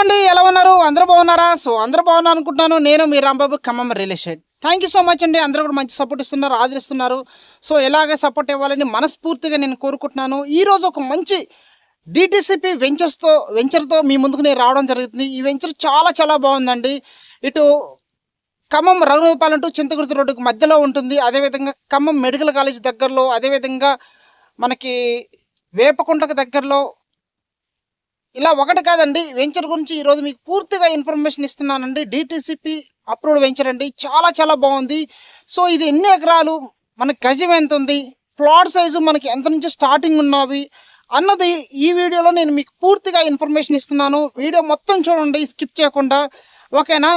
అండి ఎలా ఉన్నారు? అందరూ బాగున్నారా? సో అందరూ బాగున్నారు అనుకుంటున్నాను. నేను మీ Rambabu Khammam real estate. Thank you so much అండి. అందరూ కూడా మంచి సపోర్ట్ ఇస్తున్నారు ఆదరిస్తున్నారు. సో ఎలాగే సపోర్ట్ ఇవ్వాలని మనస్ఫూర్తిగా నేను కోరుకుంటున్నాను. ఈ రోజు ఒక మంచి డిటిసిపి వెంచర్స్తో వెంచర్తో మీ ముందుకు నేను రావడం జరుగుతుంది. ఈ వెంచర్ చాలా చాలా బాగుందండి. ఇటు ఖమ్మం రఘునపాలెం టు చింతకుర్తి రోడ్డుకు మధ్యలో ఉంటుంది. అదేవిధంగా ఖమ్మం మెడికల్ కాలేజ్ దగ్గరలో అదేవిధంగా మనకి వేపకుంటకు దగ్గరలో ఇలా ఒకటి కాదండి వెంచర్ గురించి ఈరోజు మీకు పూర్తిగా ఇన్ఫర్మేషన్ ఇస్తున్నానండి. డిటీసీపీ అప్రూవ్డ్ వెంచర్ అండి. చాలా చాలా బాగుంది. సో ఇది ఎన్ని ఎకరాలు? మనకి గజం ఎంత ఉంది? ప్లాట్ సైజు మనకి ఎంత నుంచి స్టార్టింగ్ ఉన్నవి? అన్నది ఈ వీడియోలో నేను మీకు పూర్తిగా ఇన్ఫర్మేషన్ ఇస్తున్నాను. వీడియో మొత్తం చూడండి స్కిప్ చేయకుండా. ఓకేనా?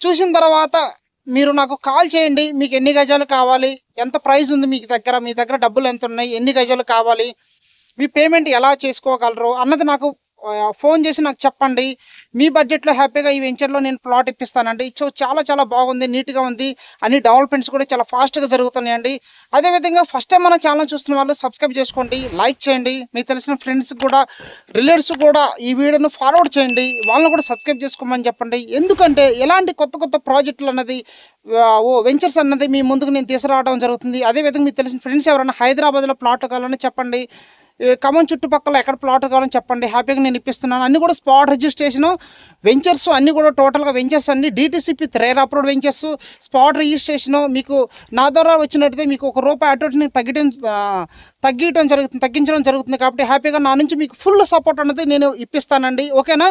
చూసిన తర్వాత మీరు నాకు కాల్ చేయండి. మీకు ఎన్ని గజాలు కావాలి? ఎంత ప్రైస్ ఉంది మీకు దగ్గర? మీ దగ్గర డబ్బులు ఎంత ఉన్నాయి? ఎన్ని గజాలు కావాలి? మీ పేమెంట్ ఎలా చేసుకోగలరు? అన్నది నాకు ఫోన్ చేసి నాకు చెప్పండి. మీ బడ్జెట్లో హ్యాపీగా ఈ వెంచర్లో నేను ప్లాట్ ఇప్పిస్తానండి. సో చాలా చాలా బాగుంది నీట్గా ఉంది అన్ని డెవలప్మెంట్స్ కూడా చాలా ఫాస్ట్గా జరుగుతున్నాయండి. అదేవిధంగా ఫస్ట్ టైం మన ఛానల్ చూస్తున్న వాళ్ళు సబ్స్క్రైబ్ చేసుకోండి లైక్ చేయండి. మీకు తెలిసిన ఫ్రెండ్స్ కూడా రిలేటివ్స్ కూడా ఈ వీడియోను ఫార్వర్డ్ చేయండి. వాళ్ళని కూడా సబ్స్క్రైబ్ చేసుకోమని చెప్పండి. ఎందుకంటే ఎలాంటి కొత్త కొత్త ప్రాజెక్టులు అన్నది ఓ వెంచర్స్ అన్నది మీ ముందుకు నేను తీసుకురావడం జరుగుతుంది. అదేవిధంగా మీకు తెలిసిన ఫ్రెండ్స్ ఎవరైనా హైదరాబాద్లో ప్లాట్ కావాలని చెప్పండి. ఖమ్మం చుట్టుపక్కల ఎక్కడ ప్లాట్ కావాలని చెప్పండి. హ్యాపీగా నేను ఇప్పిస్తున్నాను. అన్నీ కూడా స్పాట్ రిజిస్ట్రేషన్ వెంచర్స్ అన్నీ కూడా టోటల్గా వెంచర్స్ అన్ని డీటీసీపీ త్రేర్ అప్రూవ్డ్ వెంచర్స్ స్పాట్ రిజిస్ట్రేషను మీకు నా ద్వారా వచ్చినట్టుగా మీకు ఒక రూపాయి అటువంటి తగ్గడం తగ్గించడం జరుగుతుంది తగ్గించడం జరుగుతుంది కాబట్టి హ్యాపీగా నా నుంచి మీకు ఫుల్ సపోర్ట్ అనేది నేను ఇప్పిస్తానండి. ఓకేనా?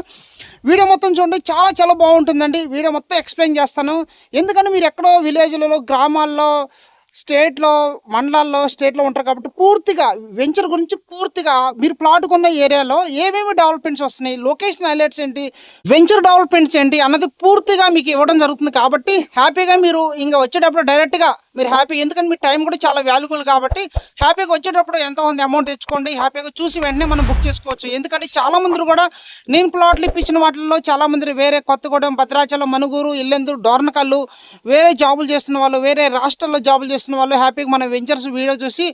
వీడియో మొత్తం చూడండి. చాలా చాలా బాగుంటుందండి. వీడియో మొత్తం ఎక్స్ప్లెయిన్ చేస్తాను. ఎందుకంటే మీరు ఎక్కడో విలేజ్లలో గ్రామాల్లో స్టేట్లో మండలాల్లో స్టేట్లో ఉంటారు కాబట్టి పూర్తిగా వెంచర్ గురించి పూర్తిగా మీరు ప్లాట్ కొన్న ఏరియాలో ఏమేమి డెవలప్మెంట్స్ వస్తున్నాయి లొకేషన్ హైలైట్స్ ఏంటి వెంచర్ డెవలప్మెంట్స్ ఏంటి అన్నది పూర్తిగా మీకు ఇవ్వడం జరుగుతుంది కాబట్టి హ్యాపీగా మీరు ఇంకా వచ్చేటప్పుడు డైరెక్ట్గా మీరు హ్యాపీ ఎందుకంటే మీ టైం కూడా చాలా వాల్యుబుల్ కాబట్టి హ్యాపీగా వచ్చేటప్పుడు ఎంత ఉంది అమౌంట్ తెచ్చుకోండి హ్యాపీగా చూసి వెంటనే మనం బుక్ చేసుకోవచ్చు. ఎందుకంటే చాలా మంది కూడా నేను ప్లాట్లు ఇప్పించిన వాటిల్లో చాలా మంది వేరే కొత్తగూడెం భద్రాచలం మనుగూరు ఇల్లెందు డోర్నకల్లు వేరే జాబులు చేస్తున్న వాళ్ళు వేరే రాష్ట్రాల్లో జాబులు చేస్తున్న వాళ్ళు హ్యాపీగా మన వెంచర్స్ వీడియో చూసి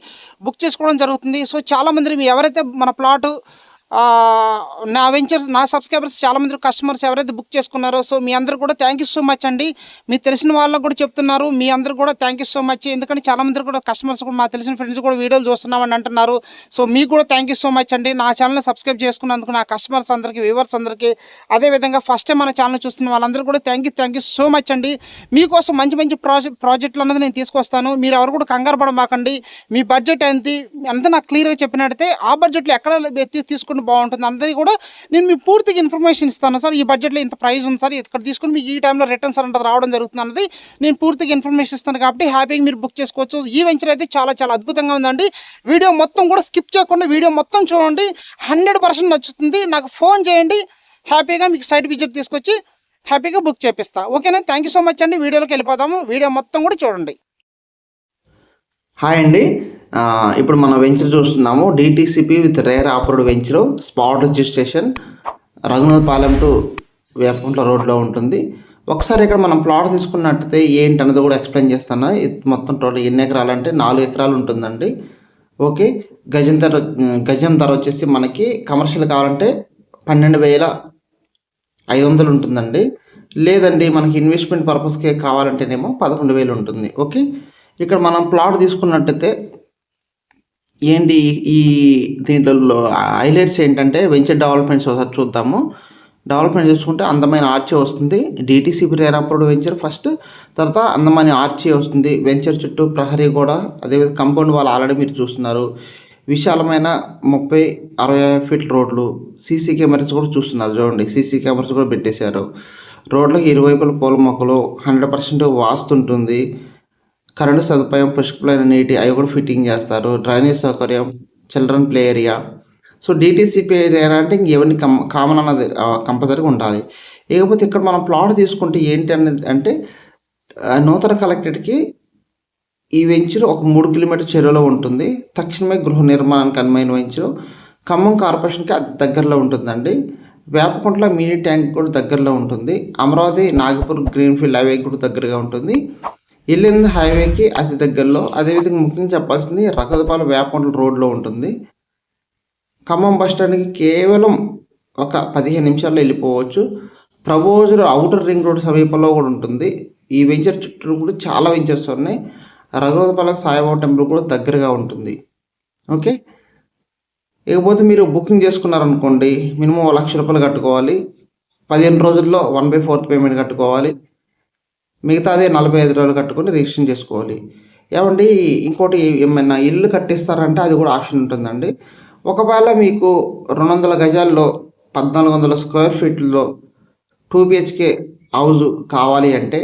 బుక్ చేసుకోవడం జరుగుతుంది. సో చాలా మంది ఎవరైతే మన ప్లాటు నా వెంచర్స్ నా సబ్స్క్రైబర్స్ చాలామంది కస్టమర్స్ ఎవరైతే బుక్ చేసుకున్నారో సో మీ అందరు కూడా థ్యాంక్ యూ సో మచ్ అండి. మీకు తెలిసిన వాళ్ళకు కూడా చెప్తున్నారు మీ అందరు కూడా థ్యాంక్ యూ సో మచ్ ఎందుకంటే చాలా మంది కూడా కస్టమర్స్ కూడా మా తెలిసిన ఫ్రెండ్స్ కూడా వీడియోలు చూస్తున్నామని అంటున్నారు. సో మీకు కూడా థ్యాంక్ యూ సో మచ్ అండి. నా ఛానల్ సబ్స్క్రైబ్ చేసుకున్నందుకు నా కస్టమర్స్ అందరికీ వ్యూవర్స్ అందరికీ అదేవిధంగా ఫస్ట్ టైం మన ఛానల్ చూస్తున్న వాళ్ళందరూ కూడా thank you thank you so much అండి. మీకోసం మంచి మంచి ప్రాజెక్ట్ ప్రాజెక్టులు అన్నది నేను తీసుకొస్తాను. మీరు ఎవరు కూడా కంగారు పడమాకండి. మీ బడ్జెట్ ఎంత ఎంత నాకు క్లియర్గా చెప్పినట్టయితే ఆ బడ్జెట్లో ఎక్కడ తీ- తీసుకుంటే బాగుంటుంది. అందరికీ కూడా నేను మీ పూర్తిగా ఇన్ఫర్మేషన్ ఇస్తాను. సార్ ఈ బడ్జెట్లో ఇంత ప్రైస్ ఉంది సార్ ఇక్కడ తీసుకుని మీకు ఈ టైంలో రిటర్న్స్ అనేది రావడం జరుగుతుంది అన్నది నేను పూర్తిగా ఇన్ఫర్మేషన్ ఇస్తాను కాబట్టి హ్యాపీగా మీరు బుక్ చేసుకోవచ్చు. ఈ వెంచర్ అయితే చాలా చాలా అద్భుతంగా ఉందండి. వీడియో మొత్తం కూడా స్కిప్ చేయకుండా వీడియో మొత్తం చూడండి. హండ్రెడ్ పర్సెంట్ నచ్చుతుంది. నాకు ఫోన్ చేయండి. హ్యాపీగా మీకు సైట్ విజిట్ తీసుకొచ్చి హ్యాపీగా బుక్ చేపిస్తా. ఓకేనా థ్యాంక్ యూ సో మచ్ అండి. వీడియోలోకి వెళ్ళిపోదాము. వీడియో మొత్తం కూడా చూడండి. హాయ్ అండి. ఇప్పుడు మనం వెంచర్ చూస్తున్నాము DTCP with RERA approved venture spot registration Raghunathapalem to Vepakuntla రోడ్లో ఉంటుంది. ఒకసారి ఇక్కడ మనం ప్లాట్ తీసుకున్నట్టయితే ఏంటి అన్నది కూడా ఎక్స్ప్లెయిన్ చేస్తాను. ఇది మొత్తం టోటల్ ఎన్ని ఎకరాలు అంటే నాలుగు ఎకరాలు ఉంటుందండి. ఓకే గజం ధర గజం ధర వచ్చేసి మనకి కమర్షియల్ కావాలంటే పన్నెండు వేల ఐదు వందలు ఉంటుందండి. లేదండి మనకి ఇన్వెస్ట్మెంట్ పర్పస్కే కావాలంటేనేమో పదకొండు వేలు ఉంటుంది. ఓకే ఇక్కడ మనం ప్లాట్ తీసుకున్నట్టయితే ఏంటి ఈ దీంట్లో హైలైట్స్ ఏంటంటే వెంచర్ డెవలప్మెంట్స్ ఒకసారి చూద్దాము. డెవలప్మెంట్ చూసుకుంటే అందమైన ఆర్చీ వస్తుంది. డిటీసీ ప్రేర్ అప్రూవ్డ్ వెంచర్ ఫస్ట్ తర్వాత అందమైన ఆర్చీ వస్తుంది. వెంచర్ చుట్టూ ప్రహరీ కూడా అదేవిధంగా కంపౌండ్ వాళ్ళు ఆల్రెడీ మీరు చూస్తున్నారు. విశాలమైన ముప్పై అరవై ఫీట్ రోడ్లు సీసీ కెమెరాస్ కూడా చూస్తున్నారు. చూడండి సీసీ కెమెరాస్ కూడా పెట్టేశారు. రోడ్లకు ఇరువైపుల పూల మొక్కలు హండ్రెడ్ పర్సెంట్ వాస్తుంటుంది కరెంటు సదుపాయం పుష్కలైన నీటి అవి కూడా ఫిట్టింగ్ చేస్తారు. డ్రైనేజ్ సౌకర్యం children play area. So DTCP area అంటే ఇంక ఎవరిని కమ్ కామన్ అన్నది కంపల్సరీగా ఉండాలి. ఇకపోతే ఇక్కడ మనం ప్లాట్ తీసుకుంటే ఏంటి అనేది అంటే నూతన కలెక్టరేట్కి ఈ వెంచర్ ఒక మూడు కిలోమీటర్ చెరువులో ఉంటుంది. తక్షణమే గృహ నిర్మాణానికి అనుమైన వెంచర్. ఖమ్మం కార్పొరేషన్కి అది దగ్గరలో ఉంటుందండి. వేపకుంట్ల మినీ ట్యాంక్ కూడా దగ్గరలో ఉంటుంది. అమరావతి నాగపూర్ గ్రీన్ఫీల్డ్ అవే కూడా దగ్గరగా ఉంటుంది. ఇల్లింద హైవేకి అతి దగ్గరలో. అదేవిధంగా ముఖ్యంగా చెప్పాల్సింది రకదపాల వేపకుంట్ల రోడ్లో ఉంటుంది. ఖమ్మం బస్ స్టాండ్కి కేవలం ఒక పదిహేను నిమిషాల్లో వెళ్ళిపోవచ్చు. ప్రభోజర్ అవుటర్ రింగ్ రోడ్ సమీపంలో కూడా ఉంటుంది. ఈ వెంచర్ చుట్టూ కూడా చాలా వెంచర్స్ ఉన్నాయి. రఘువతపాలకు సాయిబాబా టెంపుల్ కూడా దగ్గరగా ఉంటుంది. ఓకే? ఇకపోతే మీరు బుకింగ్ చేసుకున్నారనుకోండి మినిమం లక్ష రూపాయలు కట్టుకోవాలి. పదిహేను రోజుల్లో వన్ బై ఫోర్త్ పేమెంట్ కట్టుకోవాలి. మిగతాదే నలభై ఐదు రోజులు కట్టుకొని రిజిస్ట్రేషన్ చేసుకోవాలి. ఏమండి ఇంకోటి ఏమైనా ఇల్లు కట్టిస్తారంటే అది కూడా ఆప్షన్ ఉంటుందండి. ఒకవేళ మీకు రెండు వందల గజాల్లో పద్నాలుగు వందల స్క్వేర్ ఫీట్లో టూ బిహెచ్కే హౌస్ కావాలి అంటే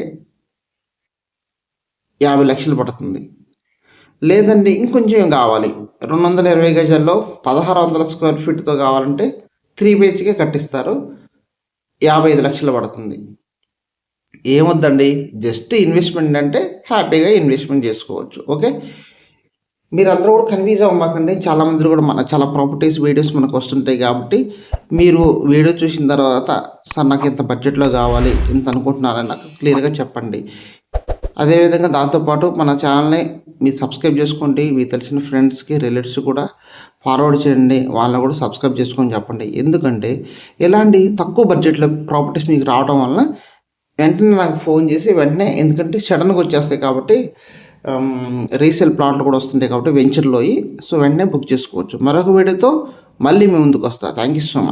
యాభై లక్షలు పడుతుంది. లేదండి ఇంకొంచెం కావాలి. రెండు వందల ఇరవై గజాల్లో పదహారు వందల స్క్వేర్ ఫీట్తో కావాలంటే త్రీ బిహెచ్కే కట్టిస్తారు. యాభై ఐదు లక్షలు పడుతుంది. ఏమొద్దండి? జస్ట్ ఇన్వెస్ట్మెంట్ అంటే హ్యాపీగా ఇన్వెస్ట్మెంట్ చేసుకోవచ్చు. ఓకే మీరందరూ కూడా కన్ఫ్యూజ్ అవ్వమాకండి. చాలా మంది కూడా మన చాలా ప్రాపర్టీస్ వీడియోస్ మనకు వస్తుంటాయి కాబట్టి మీరు వీడియో చూసిన తర్వాత సార్ నాకు ఇంత బడ్జెట్లో కావాలి ఇంత అనుకుంటున్నారని నాకు క్లియర్గా చెప్పండి. అదేవిధంగా దాంతోపాటు మన ఛానల్ని మీరు సబ్స్క్రైబ్ చేసుకోండి. మీ తెలిసిన ఫ్రెండ్స్కి రిలేటివ్స్ కూడా ఫార్వర్డ్ చేయండి. వాళ్ళని కూడా సబ్స్క్రైబ్ చేసుకొని చెప్పండి. ఎందుకంటే ఇలాంటి తక్కువ బడ్జెట్లో ప్రాపర్టీస్ మీకు రావడం వలన వెంటనే నాకు ఫోన్ చేసి వెంటనే ఎందుకంటే సడన్గా వచ్చేస్తాయి కాబట్టి రీసేల్ ప్లాట్లు కూడా వస్తుంటాయి కాబట్టి వెంచర్లో సో వెంటనే బుక్ చేసుకోవచ్చు. మరొక వీడియోతో మళ్ళీ మీ ముందుకు వస్తా థ్యాంక్ యూ సో మచ్.